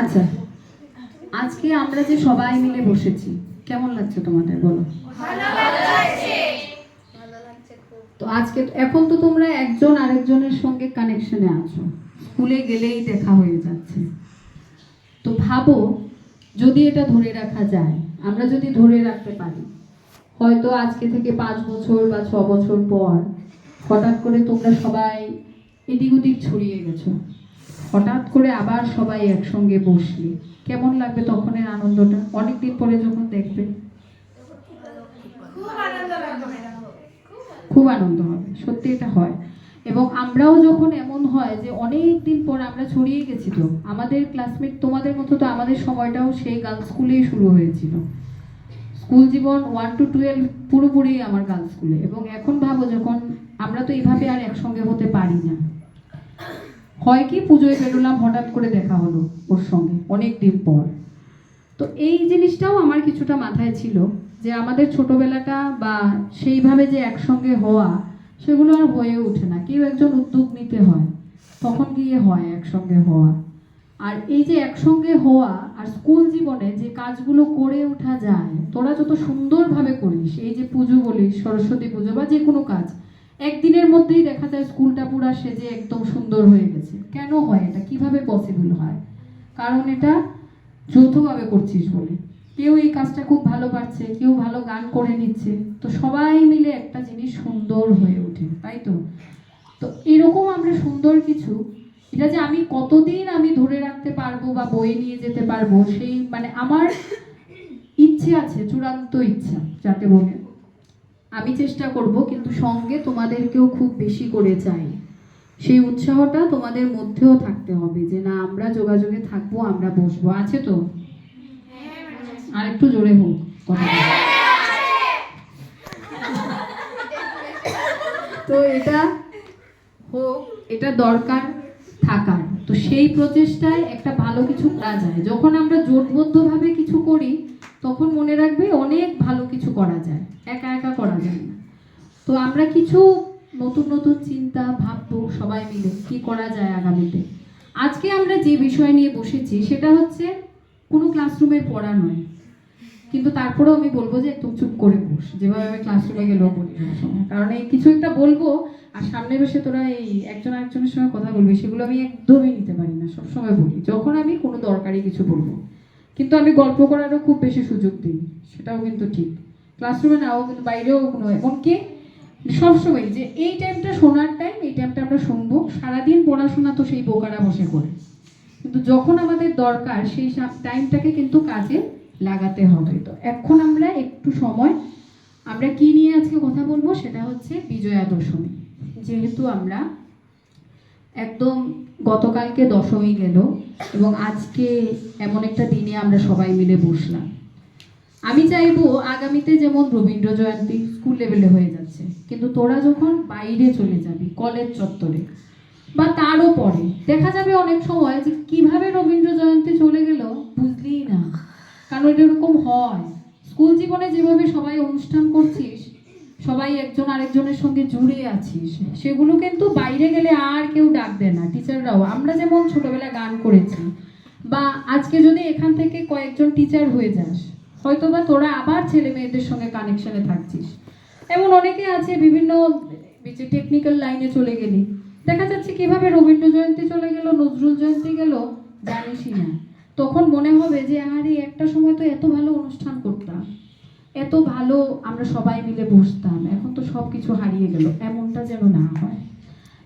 আচ্ছা আজকে আমরা যে সবাই মিলে বসেছি, কেমন লাগছে তোমাদের? বলো। তো আজকে, এখন তো তোমরা একজন আরেকজনের সঙ্গে কানেকশনে আছো। স্কুলে গেলেই দেখা হয়ে যাচ্ছে। তো ভাবো, যদি এটা ধরে রাখা যায়, আমরা যদি ধরে রাখতে পারি হয়তো আজকে থেকে পাঁচ বছর বা ছ বছর পর হঠাৎ করে তোমরা সবাই এদিক ওদিক ছড়িয়ে গেছো। হঠাৎ করে আবার সবাই একসঙ্গে বসলে। কেমন লাগবে তখনের আনন্দটা? অনেকদিন পরে যখন দেখবে। খুব আনন্দ হবে সত্যি এটা হয়। এবং আমরাও যখন এমন হয় যে অনেক দিন পর আমরা ছড়িয়ে গেছি তো আমাদের ক্লাসমেট তোমাদের মতো তো আমাদের সময়টাও সেই গার্লস স্কুলেই শুরু হয়েছিল। স্কুল জীবন ওয়ান টু টুয়েলভ পুরোপুরি আমার গার্লস স্কুলে। এবং এখন ভাবো যখন আমরা তো এইভাবে আর একসঙ্গে হতে পারি না। হয় কি পুজোয় বেরোলাম, হঠাৎ করে দেখা হলো ওর সঙ্গে অনেক দিন পর। তো এই জিনিসটাও আমার কিছুটা মাথায় ছিল যে আমাদের ছোটবেলাটা বা সেইভাবে যে একসঙ্গে হওয়া, সেগুলো আর হয়ে ওঠে না। কেউ একজন উদ্যোগ নিতে হয়, তখন গিয়ে হয় একসঙ্গে হওয়া। আর এই যে একসঙ্গে হওয়া আর স্কুল জীবনে যে কাজগুলো করে ওঠা যায়, তোরা যত সুন্দরভাবে করিস, এই যে পুজো বলিস, সরস্বতী পুজো বা যে কোনো কাজ, একদিনের মধ্যেই দেখা যায় স্কুলটা পুরা সেজে একদম সুন্দর হয়ে গেছে। কেন হয় এটা? কীভাবে পসিবল হয়? কারণ এটা যৌথভাবে করছিস বলে। কেউ এই কাজটা খুব ভালো পারছে, কেউ ভালো গান করে নিচ্ছে, তো সবাই মিলে একটা জিনিস সুন্দর হয়ে ওঠে, তাই তো? তো এরকম আমরা সুন্দর কিছু এটা যে আমি কতদিন আমি ধরে রাখতে পারব বা বয়ে নিয়ে যেতে পারব, সেই মানে আমার ইচ্ছে আছে, চূড়ান্ত ইচ্ছা, যাকে বলে। আমি চেষ্টা করব, কিন্তু সঙ্গে তোমাদেরকেও খুব বেশি করে চাই। সেই উৎসাহটা তোমাদের মধ্যেও থাকতে হবে যে না, আমরা যোগাযোগে থাকব, আমরা বসবো। আছে তো? আর একটু জোরে হোক। তো এটা হোক, এটা দরকার। থাকার। তো সেই প্রচেষ্টায় একটা ভালো কিছু করা যায়। যখন আমরা জোটবদ্ধভাবে কিছু করি, তখন মনে রাখবে অনেক ভালো কিছু করা যায়। একা একা করা যায় না। তো আমরা কিছু নতুন নতুন চিন্তা, ভাববো সবাই মিলে কি করা যায় আগামীতে। আজকে আমরা যে বিষয় নিয়ে বসেছি, সেটা হচ্ছে কোনো ক্লাসরুমের পড়া নয়। কিন্তু তারপরেও আমি বলব যে একটু চুপ করে বস। যেভাবে আমি ক্লাসরুমে গেলেও বলি কারণ এই কিছু একটা বলব, আর সামনে বসে তোরা এই একজন আরেকজনের সঙ্গে কথা বলবি, সেগুলো আমি একদমই নিতে পারি না, সবসময় বলি। যখন আমি কোনো দরকারি কিছু বলব। কিন্তু আমি গল্প করারও খুব বেশি সুযোগ দিই, সেটাও কিন্তু ঠিক। ক্লাসরুমে নাও, কিন্তু বাইরেও কোনো, এমনকি সবসময় যে এই টাইমটা শোনার টাইম এই টাইমটা আমরা শুনব। সারাদিন পড়াশোনা তো সেই বোকারা বসে করে। কিন্তু যখন আমাদের দরকার, সেই টাইমটাকে কিন্তু কাজে লাগাতে হবে। তো এখন আমরা একটু সময়, আমরা কি নিয়ে আজকে কথা বলব সেটা হচ্ছে বিজয়া দশমী যেহেতু আমরা একদম গতকালকে দশমী গেল এবং আজকে এমন একটা দিনে আমরা সবাই মিলে বসলাম। আমি চাইব আগামীতে যেমন রবীন্দ্র জয়ন্তী স্কুল লেভেলে হয়ে যাচ্ছে, কিন্তু তোরা যখন বাইরে চলে যাবি কলেজ চত্বরে বা তারও পরে, দেখা যাবে অনেক সময় যে কীভাবে রবীন্দ্র জয়ন্তী চলে গেল বুঝলিই না। কারণ এটা এরকম হয়। স্কুল জীবনে যেভাবে সবাই অনুষ্ঠান করছিস, সবাই একজন আরেকজনের সঙ্গে জুড়ে আছিস, সেগুলো কিন্তু বাইরে গেলে আর কেউ ডাক দেয় না। টিচাররাও, আমরা যেমন ছোটবেলায় গান করেছি, বা আজকে যদি এখান থেকে কয়েকজন টিচার হয়ে যাস হয়তো বা তোরা আবার ছেলে মেয়েদের সঙ্গে কানেকশনে থাকছিস। এমন অনেকে আছে, বিভিন্ন টেকনিক্যাল লাইনে চলে গেলি। দেখা যাচ্ছে কীভাবে রবীন্দ্র জয়ন্তী চলে গেল, নজরুল জয়ন্তী গেল, জানিসই না। তখন মনে হবে যে আরে একটা সময় তো এত ভালো অনুষ্ঠান করতাম। এত ভালো আমরা সবাই মিলে বসতাম। এখন তো সব কিছু হারিয়ে গেল এমনটা যেন না হয়।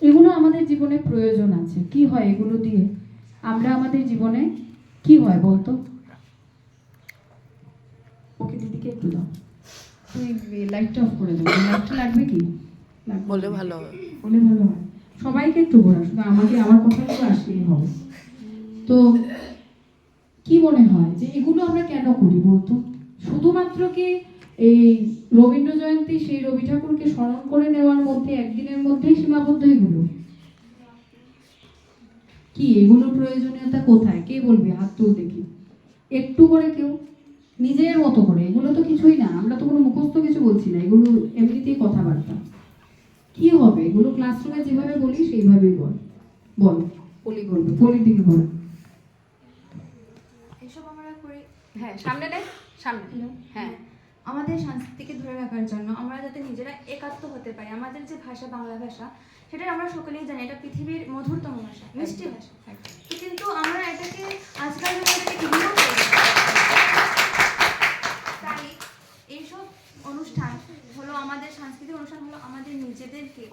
এগুলো আমাদের জীবনে প্রয়োজন আছে। কি হয় এগুলো দিয়ে? আমরা আমাদের জীবনে কি হয় বলতো? ওকে দিদিকে একটু দাও। তুই লাইটটা অফ করে দাও। লাইটটা লাগবে কি। বলে ভালো হবে। বলে ভালো হয়। সবাইকে একটু ঘোরা শুধু আমাকে আমার কথাগুলো আসলেই হবে। তো কি মনে হয় যে এগুলো আমরা কেন করি বলতো? শুধুমাত্র কি এই রবীন্দ্র জয়ন্তী সেই রবি ঠাকুরকে স্মরণ করে নেওয়ার মধ্যে একদিনের মধ্যেই সীমাবদ্ধ এগুলো? কি এগুলোর প্রয়োজনীয়তা কোথায়? কে বলবে? হাত তুল দেখি। একটু করে কেউ? নিজের মতো করে? এগুলো তো কিছুই না। আমরা তো কোনো মুখস্থ কিছু বলছি না। এগুলো এমনিতেই কথাবার্তা। কি হবে? এগুলো ক্লাসরুমে যেভাবে বলি, সেইভাবেই বল। বল। পলি বলবে। পলির দিকে বল এসব আমরা করি হ্যাঁ সামনে নে সামনে হ্যাঁ। আমাদের সংস্কৃতিকে ধরে রাখার জন্য আমরা যাতে নিজেরা একাত্ম হতে পারি আমাদের যে ভাষা বাংলা ভাষা সেটা আমরা সকলেই জানি। এটা পৃথিবীর মধুরতম ভাষা মিষ্টি ভাষা। কিন্তু আমরা এটাকে আজকাল তাই এইসব অনুষ্ঠান আমাদের সাংস্কৃতিক অনুষ্ঠান হলো আমাদের নিজেদেরকে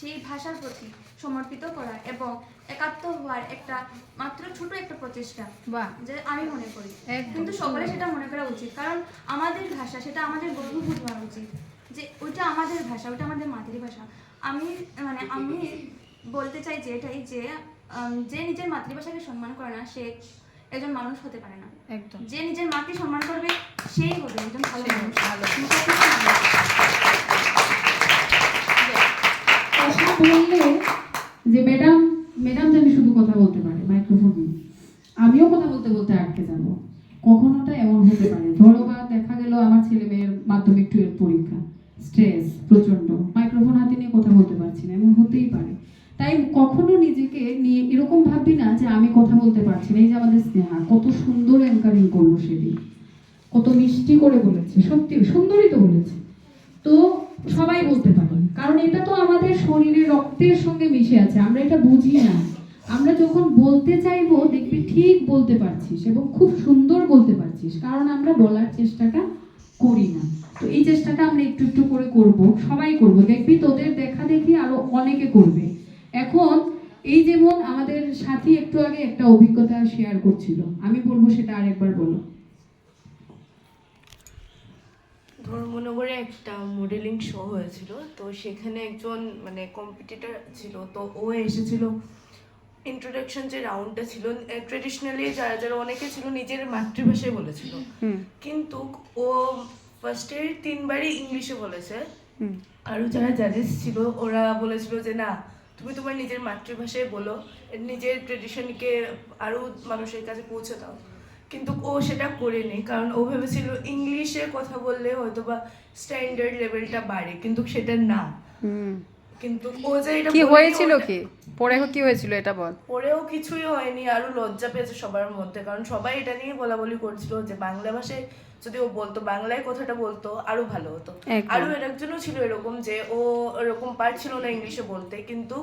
সেই ভাষার প্রতি সমর্পিত করা এবং একাত্ম হওয়ার একটা মাত্র ছোট একটা প্রচেষ্টা বা যে আমি মনে করি। কিন্তু সকলে সেটা মনে করা উচিত। কারণ আমাদের ভাষা সেটা আমাদের গর্ববোধ হওয়া উচিত। যে ওইটা আমাদের ভাষা ওইটা আমাদের মাতৃভাষা। আমি মানে আমি বলতে চাই যে এটাই যে যে নিজের মাতৃভাষাকে সম্মান করে না সে একজন মানুষ হতে পারে না। একদম। যে নিজের মাকে সম্মান করবে সেই হবে একজন ভালো মানুষ। ভালো। বললে যে, ম্যাডাম ম্যাডাম জানি শুধু কথা বলতে পারে, মাইক্রোফোন। আমিও কথা বলতে বলতে আটকে যাব। কখনোটা এমন হতে পারে। ধরো বা দেখা গেল আমার ছেলে মেয়ের মাধ্যমিক টুয়েলভ পরীক্ষা। স্ট্রেস প্রচণ্ড মাইক্রোফোন হাতে নিয়ে কথা বলতে পারছি না, এমন হতেই পারে। তাই কখনো নিজেকে নিয়ে এরকম ভাববি না যে, আমি কথা বলতে পারছি না। এই যে আমাদের স্নেহা, কত সুন্দর অ্যাঙ্কারিং করল সেদিন কত মিষ্টি করে বলেছে, সত্যি সুন্দরই তো বলেছে। তো সবাই বলতে পারে। কারণ এটা তো আমাদের শরীরে রক্তের সঙ্গে মিশে আছে, আমরা এটা বুঝি না। আমরা যখন বলতে চাইব, দেখবি ঠিক বলতে পারছিস এবং খুব সুন্দর বলতে পারছিস, কারণ আমরা বলার চেষ্টাটা করি না। তো এই চেষ্টাটা আমরা একটু একটু করে করব, সবাই করব। দেখবি তোদের দেখা দেখি আরও অনেকে করবে। এখন এই যেমন আমাদের সাথী একটু আগে একটা অভিজ্ঞতা শেয়ার করছিল, আমি বলব সেটা আরেকবার বলো। ধর্মনগরে একটা মডেলিং শো হয়েছিল। তো সেখানে একজন মানে কম্পিটিটর ছিল তো ও এসেছিল। ইন্ট্রোডাকশন যে রাউন্ডটা ছিল ট্রেডিশনালি যারা যারা অনেকে ছিল নিজের মাতৃভাষায় বলেছিল। কিন্তু ও ফার্স্টে তিনবারই ইংলিশে বলেছে। আরও যারা জাজেস ছিল ওরা বলেছিল যে না তুমি তোমার নিজের মাতৃভাষায় বলো নিজের ট্রেডিশনকে আরও মানুষের কাছে পৌঁছে দাও। কিন্তু ও সেটা করেনি কারণ ও ভেবেছিল ইংলিশে কথা বললে হয়তো বা স্ট্যান্ডার্ড লেভেলটা বাড়ে কিন্তু সেটা না। কিন্তু ও যে এটা কি হয়েছিল কি? কি হয়েছিল এটা বল? কিছুই হয়নি আরও লজ্জা পেয়েছে সবার মধ্যে কারণ সবাই এটা নিয়ে বলা বলি করছিল যে বাংলা ভাষায় যদি ও বলতো বাংলায় কথাটা বলতো আরও ভালো হতো। আরও এর একজনও ছিল এরকম যে ও এরকম পারছিল না ইংলিশে বলতে কিন্তু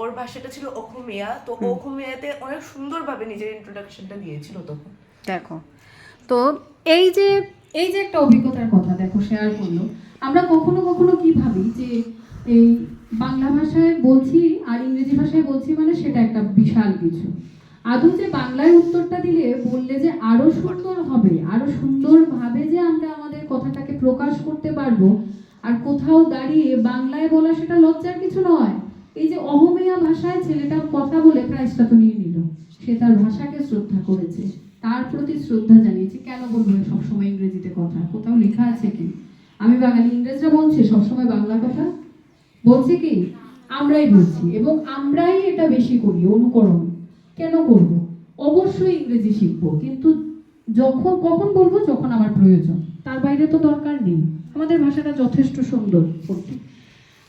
ওর ভাষাটা ছিল অখমিয়া তো অখমিয়াতে অনেক সুন্দরভাবে নিজের ইন্ট্রোডাকশনটা দিয়েছিল তখন। দেখো। তো এই যে এই যে একটা অভিজ্ঞতার কথা দেখো শেয়ার করল। আমরা কখনো কখনো কি ভাবি যে এই বাংলা ভাষায় বলছি আর ইংরেজি ভাষায় বলছি মানে সেটা একটা বিশাল কিছু। আদৌ যে বাংলায় উত্তরটা দিলে বললে যে আরও সুন্দর হবে, আরও সুন্দরভাবে যে আমরা আমাদের কথাটাকে প্রকাশ করতে পারব, আর কোথাও দাঁড়িয়ে বাংলায় বলা সেটা লজ্জার কিছু নয়। এই যে অহমিয়া ভাষায় ছেলেটা কথা বলে প্রাইজটা তো নিয়ে নিল। সে তার ভাষাকে শ্রদ্ধা করেছে। তার প্রতি শ্রদ্ধা জানিয়েছে, কেন বলব সবসময় ইংরেজিতে কথা? কোথাও লেখা আছে কি? আমি বাঙালি, ইংরেজরা বলছে, সবসময় বাংলা কথা? বলছে কি? আমরাই বলছি এবং আমরাই এটা বেশি করি, অনুকরণ। কেন করব? অবশ্যই ইংরেজি শিখব, কিন্তু যখন, কখন বলব? যখন আমার প্রয়োজন। তার বাইরে তো দরকার নেই। আমাদের ভাষাটা যথেষ্ট সুন্দর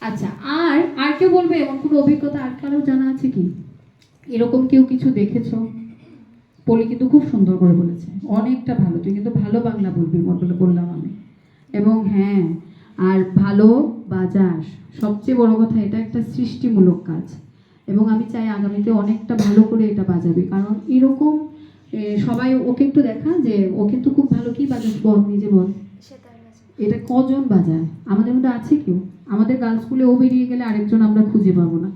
আচ্ছা আর আর কেউ বলবে, এমন কোনো অভিজ্ঞতা, আর কারও জানা আছে কি? এরকম কেউ কিছু দেখেছ? পলি কিন্তু খুব সুন্দর করে বলেছে। অনেকটা ভালো। তুই কিন্তু ভালো বাংলা বলবি বলে বললাম আমি। এবং হ্যাঁ আর ভালো বাজাস সবচেয়ে বড় কথা এটা একটা সৃষ্টিমূলক কাজ। এবং আমি চাই আগামীতে অনেকটা ভালো করে এটা বাজাবে। কারণ এরকম সবাই ওকে একটু দেখা যে ও কিন্তু খুব ভালো কি বাজাস বল নিজে বল। এটা কজন বাজায়? আমাদের মধ্যে আছে কেউ? আমাদের গার্লস স্কুলে ও বেরিয়ে গেলে আরেকজন আমরা খুঁজে পাবো না।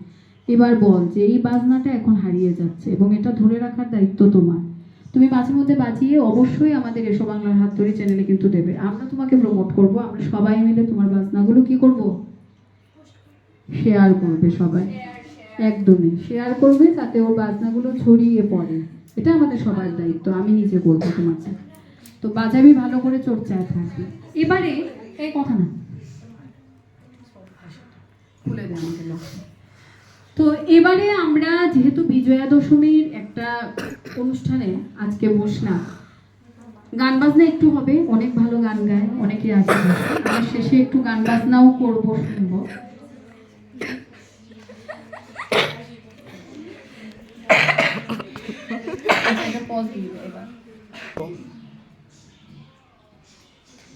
এবার বল যে এই বাজনাটা এখন হারিয়ে যাচ্ছে এবং এটা ধরে রাখার দায়িত্ব তোমার। তুমি মাঝে মধ্যে বাজিয়ে অবশ্যই আমাদের এসো বাংলার হাত ধরে চ্যানেলে কিন্তু দেবে। আমরা তোমাকে প্রমোট করব, আমরা সবাই মিলে তোমার বাজনাগুলো কি করব? শেয়ার করবে সবাই। একদমই। শেয়ার করবে তাতে ওর বাজনাগুলো ছড়িয়ে পড়ে। এটা আমাদের সবার দায়িত্ব, আমি নিজে করব সাথে। তো বাজাবি ভালো করে চর্চায় থাকবে। এবারে এই কথা না। খুলে দেয় আমাকে লক্ষ্য। তো এবারে আমরা যেহেতু বিজয়া দশমীর একটা অনুষ্ঠানে আজকে বসলাম, গান বাজনা একটু হবে, অনেক ভালো গান গায়, অনেকে আছে আমরা শেষে একটু গান বাজনাও করব, শুনব।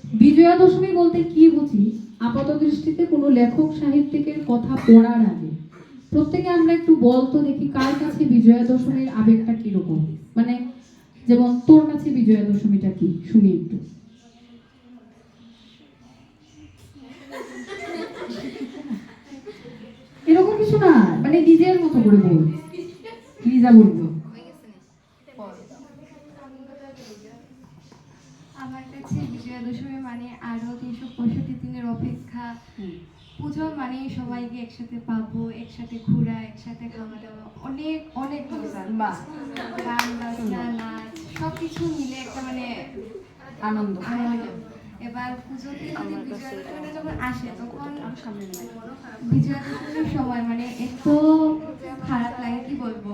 বিজয়া দশমী বলতে কি বুঝি? আপাত দৃষ্টিতে কোনো লেখক সাহিত্যিকের কথা পড়ার আগে প্রত্যেকে আমরা একটু বলতো দেখি কার কাছে বিজয়া দশমীর আবেগটা কীরকম? মানে যেমন তোর কাছে বিজয়া দশমীটা কি? শুনি একটু। এরকম কিছু না মানে নিজের মতো করে বল। লিজা বলব আমার কাছে বিজয়া দশমী মানে আরও তিনশো পঁয়ষট্টি দিনের অপেক্ষা। পুজো মানে সবাইকে একসাথে পাবো। একসাথে ঘোরা একসাথে খাওয়া দাওয়া অনেক অনেক গান বাজনা নাচ সব কিছু মিলে একটা মানে আনন্দ। এবার পুজোতে যদি বিজয়া যখন আসে তখন বিজয়া সময় মানে এত খারাপ লাগে কি বলব?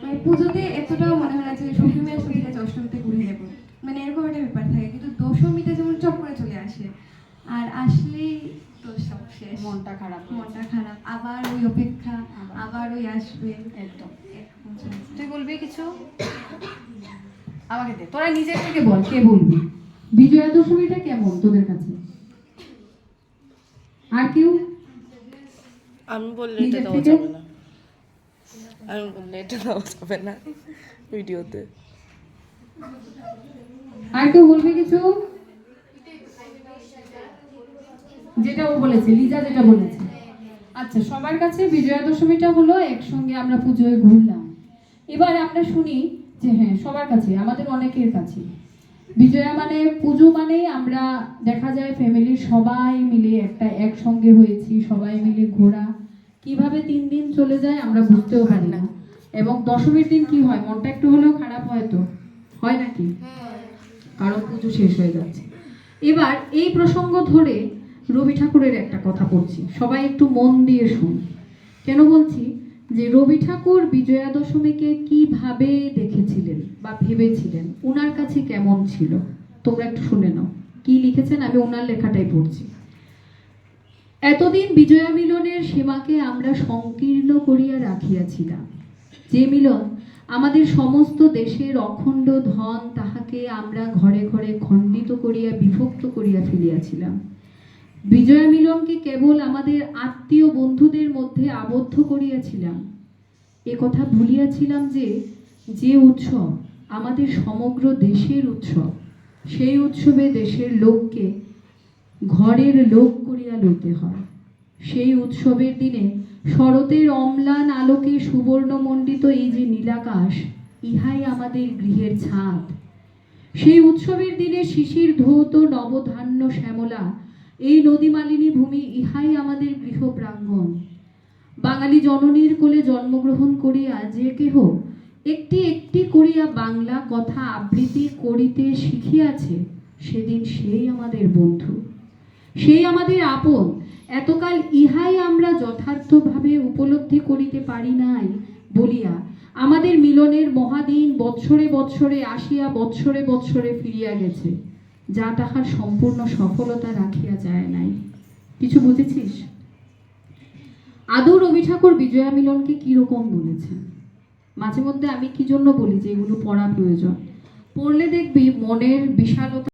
মানে পুজোতে এতটাও মনে হয় যে সপ্তমী সন্ধ্যা অষ্টমীতে ঘুরে নেব মানে এরকম একটা ব্যাপার থাকে কিন্তু দশমীটা যেমন চট করে চলে আসে আর আসলেই তো সব শেষ মনটা খারাপ মনটা খারাপ। আবার ওই অপেক্ষা আবার। ওই আসবে। একদম। তুই বলবি কিছু? আমাকে দে। তোরা নিজের থেকে বল কে বলবি? বিজয়া দশমীটা কেমন তোদের কাছে? আর কেউ? আমি বললে এটা দেওয়া যাবে না। আমি বললে এটা দেওয়া যাবে না। ভিডিওতে। আর কেউ বলবে কিছু? যেটা ও বলেছে লিজা যেটা বলেছে। আচ্ছা সবার কাছে বিজয়া দশমীটা হলো একসঙ্গে আমরা পুজোয় ঘুরলাম। এবার আমরা শুনি যে হ্যাঁ সবার কাছে আমাদের অনেকের কাছে। বিজয়া মানে পুজো মানে আমরা দেখা যায় ফ্যামিলির সবাই মিলে একটা একসঙ্গে হয়েছি সবাই মিলে ঘোরা। কীভাবে তিন দিন চলে যায় আমরা বুঝতেও পারি না। এবং দশমীর দিন কি হয়? মনটা একটু হলেও খারাপ হয় তো? হয় নাকি? কারণ পুজো শেষ হয়ে যাচ্ছে। এবার এই প্রসঙ্গ ধরে রবি ঠাকুরের একটা কথা বলছি। সবাই একটু মন দিয়ে শুন কেন বলছি? যে রবি ঠাকুর বিজয়া দশমীকে কীভাবে দেখেছিলেন বা ভেবেছিলেন? ওনার কাছে কেমন ছিল? তোমরা একটু শুনে নাও। কি লিখেছেন? আমি ওনার লেখাটাই পড়ছি। এতদিন বিজয়া মিলনের সীমাকে আমরা সংকীর্ণ করিয়া রাখিয়াছিলাম। যে মিলন আমাদের সমস্ত দেশের অখণ্ড ধন তাহাকে আমরা ঘরে ঘরে খণ্ডিত করিয়া বিভক্ত করিয়া ফেলিয়াছিলাম। বিজয়া মিলনকে কেবল আমাদের আত্মীয় বন্ধুদের মধ্যে আবদ্ধ করিয়াছিলাম। এ কথা ভুলিয়াছিলাম যে যে উৎসব আমাদের সমগ্র দেশের উৎসব, সেই উৎসবে দেশের লোককে ঘরের লোক করিয়া লইতে হয়। সেই উৎসবের দিনে শরতের অম্লান আলোকে সুবর্ণমণ্ডিত এই যে নীলাকাশ, ইহাই আমাদের গৃহের ছাদ। সেই উৎসবের দিনে শিশির ধৌত নবধান্য শ্যামলা এই নদীমালিনী ভূমি ইহাই আমাদের গৃহ প্রাঙ্গণ বাঙালি জননীর কোলে জন্মগ্রহণ করিয়া যে কেহ একটি একটি করিয়া বাংলা কথা আবৃত্তি করিতে শিখিয়াছে, সেদিন সেই আমাদের বন্ধু। সেই আমাদের আপন, এতকাল ইহাই আমরা যথার্থভাবে উপলব্ধি করিতে পারি নাই বলিয়া আমাদের মিলনের মহাদিন বৎসরে বৎসরে আসিয়া বৎসরে বৎসরে ফিরিয়া গেছে। যা তাহার সম্পূর্ণ সফলতা রাখিয়া যায় নাই। কিছু বুঝেছিস? আদৌ রবি ঠাকুর বিজয়া মিলনকে কীরকম বলেছেন? মাঝে মধ্যে আমি কি জন্য বলি যে এগুলো পড়া প্রয়োজন? পড়লে দেখবি মনের বিশালতা